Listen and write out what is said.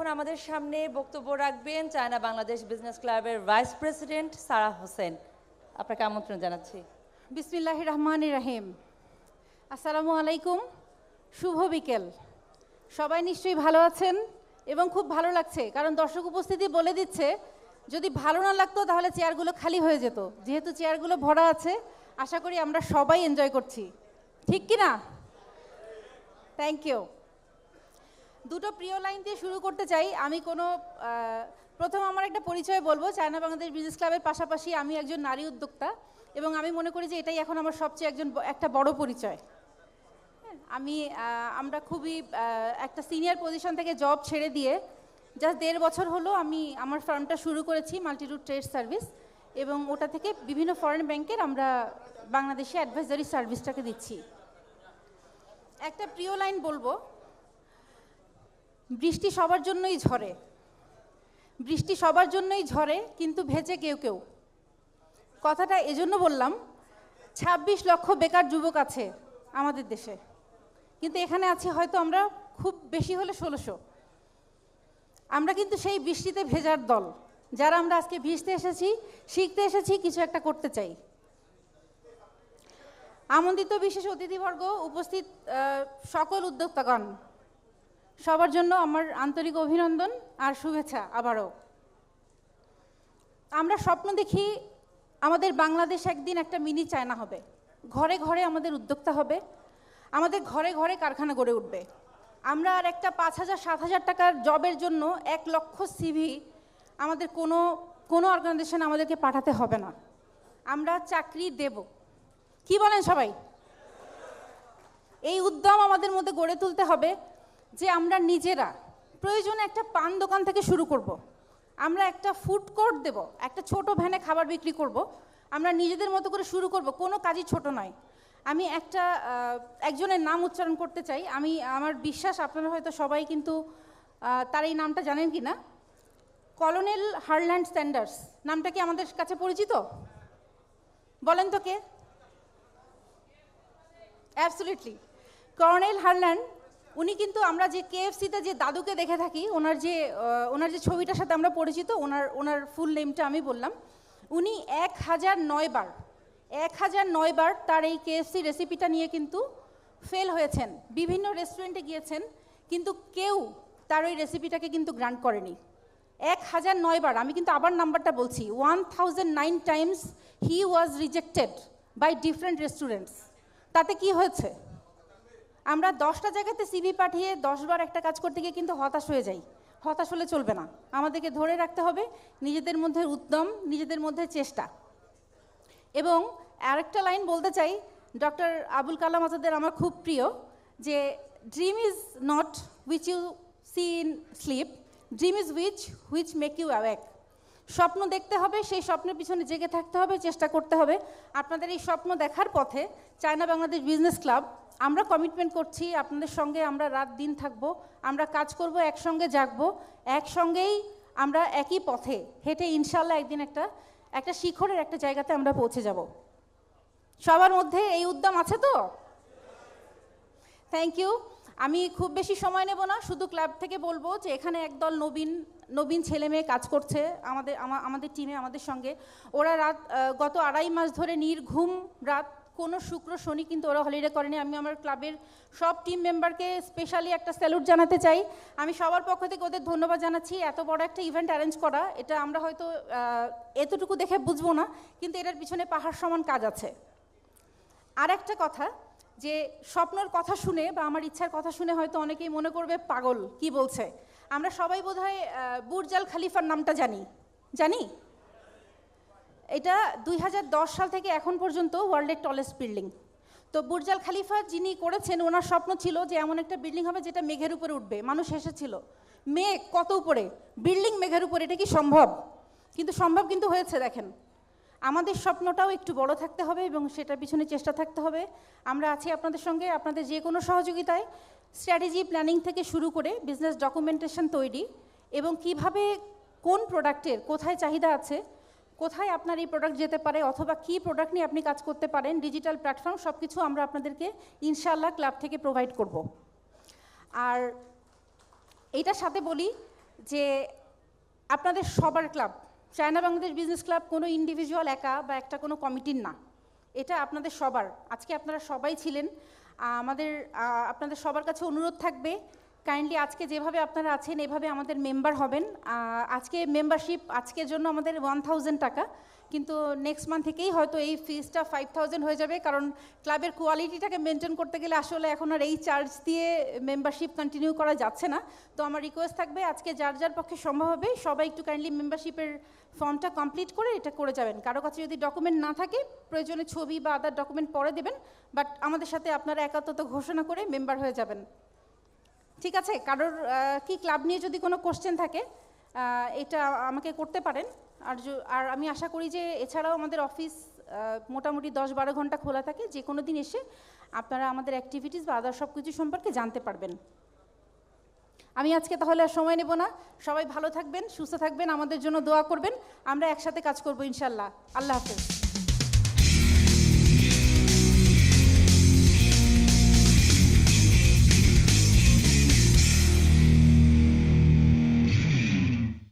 এখন আমাদের সামনে বক্তব্য রাখবেন চায়না বাংলাদেশ বিজনেস ক্লাবের ভাইস প্রেসিডেন্ট সারা হোসেন। আপনাকে আমন্ত্রণ জানাচ্ছি। বিসমিল্লাহ রহমান রাহিম। আসসালামু আলাইকুম। শুভ বিকেল। সবাই নিশ্চয়ই ভালো আছেন এবং খুব ভালো লাগছে, কারণ দর্শক উপস্থিতি বলে দিচ্ছে, যদি ভালো না লাগতো তাহলে চেয়ারগুলো খালি হয়ে যেত। যেহেতু চেয়ারগুলো ভরা আছে, আশা করি আমরা সবাই এনজয় করছি। ঠিক কি না থ্যাংক ইউ দুটো প্রিয় লাইন দিয়ে শুরু করতে চাই। আমি কোনো প্রথম আমার একটা পরিচয় বলব। চায়না বাংলাদেশ বিজনেস ক্লাবের পাশাপাশি আমি একজন নারী উদ্যোক্তা এবং আমি মনে করি যে এটাই এখন আমার সবচেয়ে একজন একটা বড় পরিচয়। হ্যাঁ, আমি আমরা খুবই একটা সিনিয়র পজিশন থেকে জব ছেড়ে দিয়ে জাস্ট দেড় বছর হলো আমি আমার ফার্মটা শুরু করেছি মাল্টিরুট ট্রেড সার্ভিস এবং ওটা থেকে বিভিন্ন ফরেন ব্যাংকের আমরা বাংলাদেশে অ্যাডভাইজারি সার্ভিসটাকে দিচ্ছি। একটা প্রিয় লাইন বলব বৃষ্টি সবার জন্যই ঝরে। বৃষ্টি সবার জন্যই ঝরে, কিন্তু ভেজে কেউ কেউ। কথাটা এজন্য বললাম ২৬ লক্ষ বেকার যুবক আছে আমাদের দেশে। কিন্তু এখানে আছি হয়তো আমরা খুব বেশি হলে ষোলোশো। আমরা কিন্তু সেই বৃষ্টিতে ভেজার দল। যারা আমরা আজকে ভিজতে এসেছি, শিখতে এসেছি, কিছু একটা করতে চাই। আমন্ত্রিত বিশেষ অতিথিবর্গ উপস্থিত সকল উদ্যোক্তাগণ সবার জন্য আমার আন্তরিক অভিনন্দন আর শুভেচ্ছা আবারও। আমরা স্বপ্ন দেখি আমাদের বাংলাদেশ একদিন একটা মিনি চায়না হবে। ঘরে ঘরে আমাদের উদ্যোক্তা হবে। আমাদের ঘরে ঘরে কারখানা গড়ে উঠবে। আমরা আর একটা পাঁচ হাজার, সাত হাজার টাকার জবের জন্য এক লক্ষ সিভি আমাদের কোনো কোনো অর্গানাইজেশন আমাদেরকে পাঠাতে হবে না। আমরা চাকরি দেব। কি বলেন সবাই? এই উদ্যম আমাদের মধ্যে গড়ে তুলতে হবে। যে আমরা নিজেরা প্রয়োজনে একটা পান দোকান থেকে শুরু করব। আমরা একটা ফুড কোর্ট দেব, একটা ছোট ভ্যানে খাবার বিক্রি করব। আমরা নিজেদের মতো করে শুরু করব, কোনো কাজই ছোট নয়। আমি একটা একজনের নাম উচ্চারণ করতে চাই। আমি, আমার বিশ্বাস, আপনারা হয়তো সবাই কিন্তু তার এই নামটা জানেন কি না? কলোনেল হারল্যান্ড স্ট্যান্ডার্স নামটা কি আমাদের কাছে পরিচিত? বলেন তো কে? অ্যাবসলিউটলি কর্নেল হারল্যান্ড উনি কিন্তু আমরা যে কেএফসিতে যে দাদুকে দেখে থাকি, ওনার যে ওনার যে ছবিটার সাথে আমরা পরিচিত, ওনার ওনার ফুল নেমটা আমি বললাম, উনি এক হাজার নয় বার, এক হাজার নয় বার তার এই কেএফসি রেসিপিটা নিয়ে কিন্তু ফেল হয়েছেন। বিভিন্ন রেস্টুরেন্টে গিয়েছেন, কিন্তু কেউ তার ওই রেসিপিটাকে কিন্তু গ্রান্ট করেনি। এক হাজার নয় বার, আমি কিন্তু আবার নাম্বারটা বলছি one thousand nine times he was rejected by different restaurants তাতে কি হয়েছে? আমরা দশটা জায়গাতে সিভি পাঠিয়ে দশবার একটা কাজ করতে গিয়ে কিন্তু হতাশ হয়ে যাই। হতাশ হলে চলবে না। আমাদেরকে ধরে রাখতে হবে নিজেদের মধ্যে উদ্যম, নিজেদের মধ্যে চেষ্টা। এবং আরেকটা লাইন বলতে চাই, ডক্টর আবুল কালাম আজাদের আমার খুব প্রিয় যে dream is not which you see in sleep dream is which which make you awake স্বপ্ন দেখতে হবে, সেই স্বপ্নের পিছনে জেগে থাকতে হবে, চেষ্টা করতে হবে। আপনাদের এই স্বপ্ন দেখার পথে চায়না বাংলাদেশ বিজনেস ক্লাব আমরা কমিটমেন্ট করছি, আপনাদের সঙ্গে আমরা রাত দিন থাকব, আমরা কাজ করব, একসঙ্গে জাগবো, একসঙ্গেই আমরা একই পথে হেঁটে ইনশাল্লাহ একদিন একটা একটা শিখরের একটা জায়গাতে আমরা পৌঁছে যাব। সবার মধ্যে এই উদ্যম আছে তো? থ্যাংক ইউ আমি খুব বেশি সময় নেব না, শুধু ক্লাব থেকে বলব যে এখানে একদল নবীন নবীন ছেলে মেয়ে কাজ করছে আমাদের আমাদের টিমে আমাদের সঙ্গে। ওরা রাত গত আড়াই মাস ধরে নির্ঘুম রাত কোনো শুক্র শনি কিন্তু ওরা হলিডে করেনি। আমি আমার ক্লাবের সব টিম মেম্বারকে স্পেশালি একটা স্যালুট জানাতে চাই। আমি সবার পক্ষ থেকে ওদের ধন্যবাদ জানাচ্ছি। এত বড় একটা ইভেন্ট অ্যারেঞ্জ করা, এটা আমরা হয়তো এতটুকু দেখে বুঝব না, কিন্তু এটার পিছনে পাহাড় সমান কাজ আছে। আর একটা কথা, যে স্বপ্নর কথা শুনে বা আমার ইচ্ছার কথা শুনে হয়তো অনেকেই মনে করবে, পাগল, কি বলছে? আমরা সবাই বোধহয় বুর্জাল খালিফার নামটা জানি। জানি? এটা দুই হাজার দশ সাল থেকে এখন পর্যন্ত ওয়ার্ল্ডের টলেস্ট বিল্ডিং তো বুর্জাল খালিফা যিনি করেছেন, ওনার স্বপ্ন ছিল যে এমন একটা বিল্ডিং হবে যেটা মেঘের উপরে উঠবে। মানুষ এসেছিল মেঘ, কত উপরে? বিল্ডিং মেঘের উপরে, এটা কি সম্ভব? কিন্তু সম্ভব কিন্তু হয়েছে, দেখেন। আমাদের স্বপ্নটাও একটু বড় থাকতে হবে এবং সেটার পিছনে চেষ্টা থাকতে হবে। আমরা আছি আপনাদের সঙ্গে, আপনাদের যে কোনো সহযোগিতায়। স্ট্র্যাটেজি প্ল্যানিং থেকে শুরু করে বিজনেস ডকুমেন্টেশন তৈরি এবং কীভাবে কোন প্রোডাক্টের কোথায় চাহিদা আছে কোথায় আপনার এই প্রোডাক্ট যেতে পারে অথবা কী প্রোডাক্ট নিয়ে আপনি কাজ করতে পারেন ডিজিটাল প্ল্যাটফর্ম সব কিছু আমরা আপনাদেরকে ইনশাআল্লাহ ক্লাব থেকে প্রোভাইড করব। আর এইটার সাথে বলি যে আপনাদের সবার club, China Bangladesh business club কোনো ইন্ডিভিজুয়াল একা বা একটা কোনো কমিটির না। এটা আপনাদের সবার, আজকে আপনারা সবাই ছিলেন আমাদের আপনাদের সবার কাছে অনুরোধ থাকবে কাইন্ডলি আজকে যেভাবে আপনারা আছেন, এভাবে আমাদের মেম্বার হবেন। আজকে মেম্বারশিপ আজকের জন্য আমাদের ওয়ান টাকা। কিন্তু নেক্সট মান্থ থেকেই হয়তো এই ফিজটা ফাইভ থাউজেন্ড হয়ে যাবে। কারণ ক্লাবের কোয়ালিটিটাকে মেনটেন করতে গেলে আসলে এখন আর এই চার্জ দিয়ে মেম্বারশিপ কন্টিনিউ করা যাচ্ছে না। তো আমার রিকোয়েস্ট থাকবে, আজকে যার যার পক্ষে সম্ভব হবে, সবাই একটু কাইন্ডলি মেম্বারশিপের ফর্মটা কমপ্লিট করে এটা করে যাবেন। কারও কাছে যদি ডকুমেন্ট না থাকে, প্রয়োজনে ছবি বা আদার ডকুমেন্ট পরে দেবেন। বাট আমাদের সাথে আপনারা একাত্মতা ঘোষণা করে মেম্বার হয়ে যাবেন। ঠিক আছে, কারোর কি ক্লাব নিয়ে যদি কোনো কোশ্চেন থাকে এটা আমাকে করতে পারেন। আর আর আমি আশা করি যে এছাড়াও আমাদের অফিস মোটামুটি দশ বারো ঘণ্টা খোলা থাকে, যে কোনো দিন এসে আপনারা আমাদের অ্যাক্টিভিটিস বা আদার সব কিছু সম্পর্কে জানতে পারবেন। আমি আজকে তাহলে আর সময় নেব না। সবাই ভালো থাকবেন, সুস্থ থাকবেন, আমাদের জন্য দোয়া করবেন। আমরা একসাথে কাজ করব ইনশাল্লাহ। আল্লাহ হাফেজ।